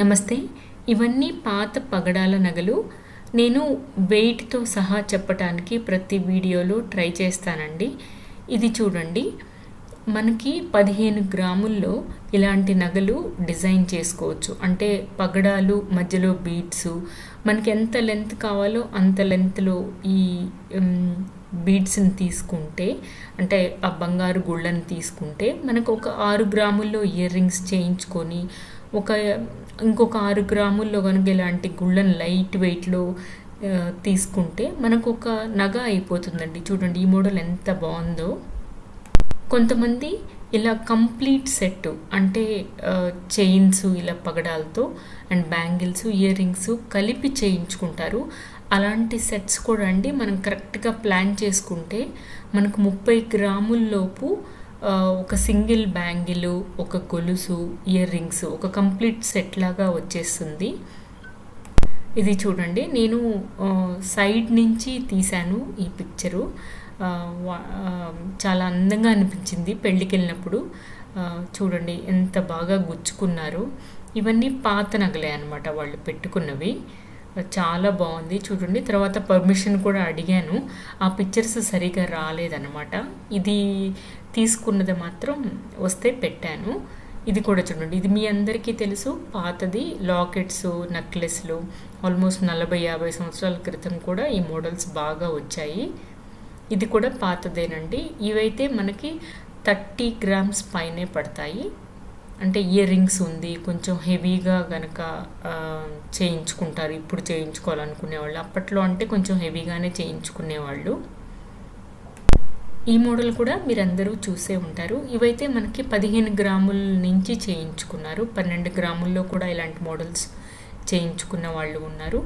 నమస్తే. ఇవన్నీ పాత పగడాల నగలు. నేను వెయిట్తో సహా చెప్పటానికి ప్రతి వీడియోలో ట్రై చేస్తానండి. ఇది చూడండి. మనకి పదిహేను గ్రాముల్లో ఇలాంటి నగలు డిజైన్ చేసుకోవచ్చు. అంటే పగడాలు మధ్యలో బీడ్స్ మనకి ఎంత లెంత్ కావాలో అంత లెంత్లో ఈ బీడ్స్ని తీసుకుంటే అంటే ఆ బంగారు గుళ్ళని తీసుకుంటే మనకు ఒక ఆరు గ్రాముల్లో ఇయర్ రింగ్స్ చేయించుకొని ఒక ఇంకొక ఆరు గ్రాముల్లో కనుక ఇలాంటి గుళ్ళను లైట్ వెయిట్లో తీసుకుంటే మనకు ఒక నగ అయిపోతుందండి. చూడండి ఈ మోడల్ ఎంత బాగుందో. కొంతమంది ఇలా కంప్లీట్ సెట్ అంటే చైన్స్ ఇలా పగడాలతో అండ్ బ్యాంగిల్స్ ఇయర్ రింగ్స్ కలిపి చేయించుకుంటారు. అలాంటి సెట్స్ కూడా అండి. మనం కరెక్ట్గా ప్లాన్ చేసుకుంటే మనకు ముప్పై గ్రాముల్లోపు ఒక సింగిల్ బ్యాంగిల్ ఒక గొలుసు ఇయర్ రింగ్స్ ఒక కంప్లీట్ సెట్ లాగా వచ్చేస్తుంది. ఇది చూడండి నేను సైడ్ నుంచి తీశాను ఈ పిక్చరు. చాలా అందంగా అనిపించింది పెళ్ళికి వెళ్ళినప్పుడు చూడండి ఎంత బాగా గుచ్చుకున్నారు. ఇవన్నీ పాత నగలే అనమాట వాళ్ళు పెట్టుకున్నవి. చాలా బాగుంది. చూడండి తర్వాత పర్మిషన్ కూడా అడిగాను. ఆ పిక్చర్స్ సరిగా రాలేదన్నమాట. ఇది తీసుకున్నది మాత్రం వస్తే పెట్టాను. ఇది కూడా చూడండి ఇది మీ అందరికీ తెలుసు. పాతది లాకెట్స్ నెక్లెస్లు ఆల్మోస్ట్ నలభై యాభై సంవత్సరాల క్రితం కూడా ఈ మోడల్స్ బాగా వచ్చాయి. ఇది కూడా పాతదేనండి. ఇవైతే మనకి థర్టీ గ్రామ్స్ పైనే పడతాయి. అంటే ఇయర్ రింగ్స్ ఉంది కొంచెం హెవీగా కనుక చేయించుకుంటారు. ఇప్పుడు చేయించుకోవాలనుకునేవాళ్ళు అప్పట్లో అంటే కొంచెం హెవీగానే చేయించుకునేవాళ్ళు. ఈ మోడల్ కూడా మీరందరూ చూసే ఉంటారు. ఇవైతే మనకి పదిహేను గ్రాముల నుంచి చేయించుకున్నారు. పన్నెండు గ్రాముల్లో కూడా ఇలాంటి మోడల్స్ చేయించుకున్న వాళ్ళు ఉన్నారు.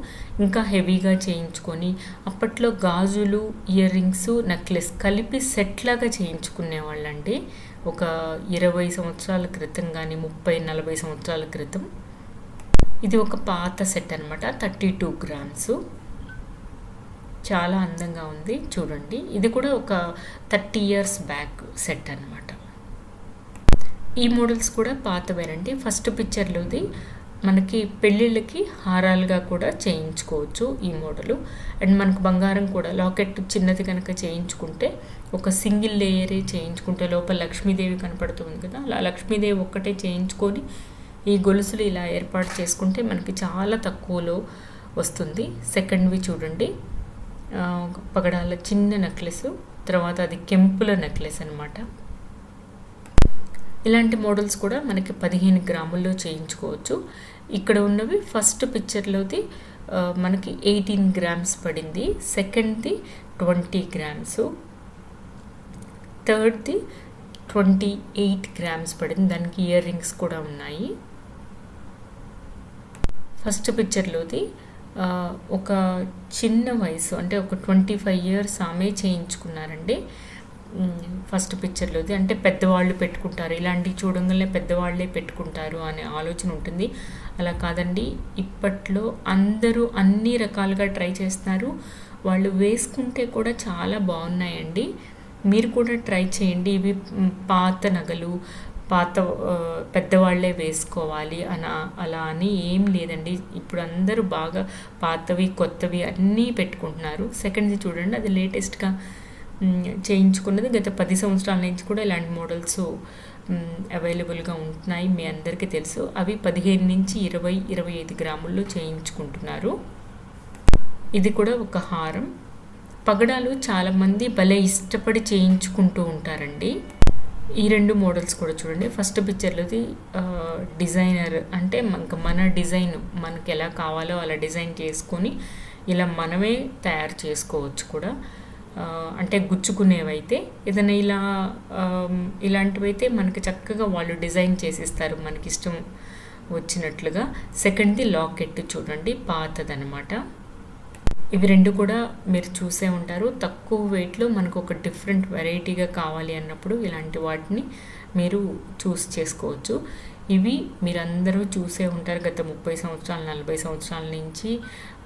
ఇంకా హెవీగా చేయించుకొని అప్పట్లో గాజులు ఇయర్ రింగ్స్ నెక్లెస్ కలిపి సెట్ లాగా చేయించుకునే వాళ్ళండి. ఒక ఇరవై సంవత్సరాల క్రితం కానీ ముప్పై నలభై సంవత్సరాల క్రితం. ఇది ఒక పాత సెట్ అనమాట థర్టీ టూ గ్రామ్స్. చాలా అందంగా ఉంది చూడండి. ఇది కూడా ఒక థర్టీ ఇయర్స్ బ్యాక్ సెట్ అనమాట ఈ మోడల్స్ కూడా పాతవేనండి. ఫస్ట్ పిక్చర్లోది మనకి పెళ్ళిళ్ళకి హారాలుగా కూడా చేయించుకోవచ్చు ఈ మోడలు. అండ్ మనకు బంగారం కూడా లాకెట్ చిన్నది కనుక చేయించుకుంటే ఒక సింగిల్ లేయరే చేయించుకుంటే లోపల లక్ష్మీదేవి కనపడుతుంది కదా అలా లక్ష్మీదేవి ఒక్కటే చేయించుకొని ఈ గొలుసులు ఇలా ఏర్పాటు చేసుకుంటే మనకి చాలా తక్కువలో వస్తుంది. సెకండ్వి చూడండి. పగడాల చిన్న నెక్లెస్ తర్వాత అది కెంపుల నెక్లెస్ అనమాట ఇలాంటి మోడల్స్ కూడా మనకి పదిహేను గ్రాముల్లో చేయించుకోవచ్చు. ఇక్కడ ఉన్నవి ఫస్ట్ పిక్చర్లోది మనకి ఎయిటీన్ గ్రామ్స్ పడింది. సెకండ్ది ట్వంటీ గ్రామ్స్. థర్డ్ది ట్వంటీ ఎయిట్ గ్రామ్స్ పడింది. దానికి ఇయర్ రింగ్స్ కూడా ఉన్నాయి. ఫస్ట్ పిక్చర్లోది ఒక చిన్న వయసు అంటే ఒక ట్వంటీ ఫైవ్ ఇయర్స్ ఆమె చేయించుకున్నారండి. ఫస్ట్ పిక్చర్లోది అంటే పెద్దవాళ్ళు పెట్టుకుంటారు. ఇలాంటివి చూడంగానే పెద్దవాళ్ళే పెట్టుకుంటారు అనే ఆలోచన ఉంటుంది. అలా కాదండి. ఇప్పట్లో అందరూ అన్ని రకాలుగా ట్రై చేస్తున్నారు. వాళ్ళు వేసుకుంటే కూడా చాలా బాగున్నాయండి. మీరు కూడా ట్రై చేయండి. ఇవి పాత నగలు పాత పెద్దవాళ్ళే వేసుకోవాలి అని అలా అని ఏం లేదండి. ఇప్పుడు అందరూ బాగా పాతవి కొత్తవి అన్నీ పెట్టుకుంటున్నారు. సెకండ్ది చూడండి. అది లేటెస్ట్గా చేయించుకున్నది గత పది సంవత్సరాల నుంచి కూడా ఇలాంటి మోడల్స్ అవైలబుల్గా ఉంటున్నాయి. మీ అందరికీ తెలుసు. అవి పదిహేను నుంచి ఇరవై ఇరవై ఐదు గ్రాముల్లో చేయించుకుంటున్నారు. ఇది కూడా ఒక హారం. పగడాలు చాలామంది భలే ఇష్టపడి చేయించుకుంటూ ఉంటారండి. ఈ రెండు మోడల్స్ కూడా చూడండి. ఫస్ట్ పిక్చర్లోది డిజైనర్ అంటే మనకు మన డిజైన్ మనకి ఎలా కావాలో అలా డిజైన్ చేసుకొని ఇలా మనమే తయారు చేసుకోవచ్చు కూడా. అంటే గుచ్చుకునేవైతే ఏదైనా ఇలా ఇలాంటివైతే మనకి చక్కగా వాళ్ళు డిజైన్ చేసిస్తారు మనకి ఇష్టం వచ్చినట్లుగా. సెకండ్ది లాకెట్ చూడండి పాతదనమాట. ఇవి రెండు కూడా మీరు చూసే ఉంటారు. తక్కువ వెయిట్లో మనకు ఒక డిఫరెంట్ వెరైటీగా కావాలి అన్నప్పుడు ఇలాంటి వాటిని మీరు చూస్ చేసుకోవచ్చు. ఇవి మీరందరూ చూసే ఉంటారు. గత ముప్పై సంవత్సరాలు నలభై సంవత్సరాల నుంచి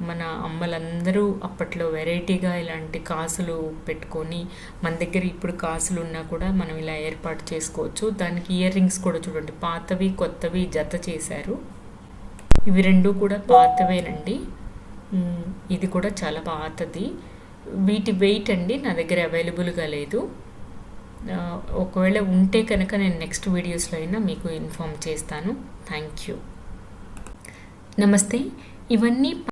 మన అమ్మలందరూ అప్పట్లో వెరైటీగా ఇలాంటి కాసులు పెట్టుకొని మన దగ్గర ఇప్పుడు కాసులు ఉన్నా కూడా మనం ఇలా ఏర్పాటు చేసుకోవచ్చు. దానికి ఇయర్ రింగ్స్ కూడా చూడండి. పాతవి కొత్తవి జత చేశారు. ఇవి రెండు కూడా పాతవేనండి. ఇది కూడా చాలా పాతది. వీటి వెయిట్ అండి నా దగ్గర అవైలబుల్గా లేదు. ఒకవేళ ఉంటే కనుక నేను నెక్స్ట్ వీడియోస్లో అయినా మీకు ఇన్ఫామ్ చేస్తాను. థ్యాంక్ యూ నమస్తే. ఇవన్నీ